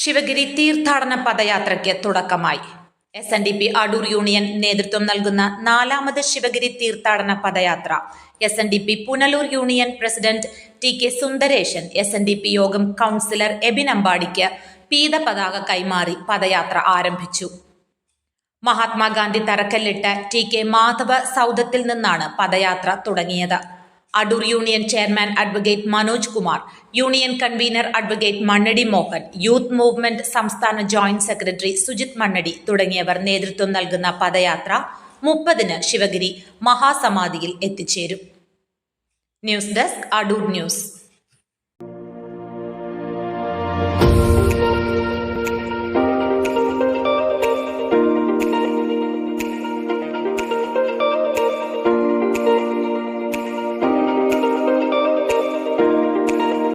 ശിവഗിരി തീർത്ഥാടന പദയാത്രയ്ക്ക് തുടക്കമായി. S N D P Adoor union നേതൃത്വം നൽകുന്ന നാലാമത് ശിവഗിരി തീർത്ഥാടന പദയാത്ര. S N D P Punalur union president T K Sundaresan S N D P യോഗം കൗൺസിലർ എബിൻ അമ്പാടിക്ക് പീത പതാക കൈമാറി പദയാത്ര ആരംഭിച്ചു. മഹാത്മാഗാന്ധി തറക്കല്ലിട്ട ടി കെ മാധവ സൗദത്തിൽ നിന്നാണ് പദയാത്ര തുടങ്ങിയത്. Adoor union chairman advocate Manoj Kumar union convener advocate Mannadi Mohan youth movement സംസ്ഥാന ജോയിന്റ് സെക്രട്ടറി സുജിത് മണ്ണടി തുടങ്ങിയവർ നേതൃത്വം നൽകുന്ന പദയാത്ര മുപ്പതിന് ശിവഗിരി മഹാസമാധിയിൽ എത്തിച്ചേരും. News desk Adoor news.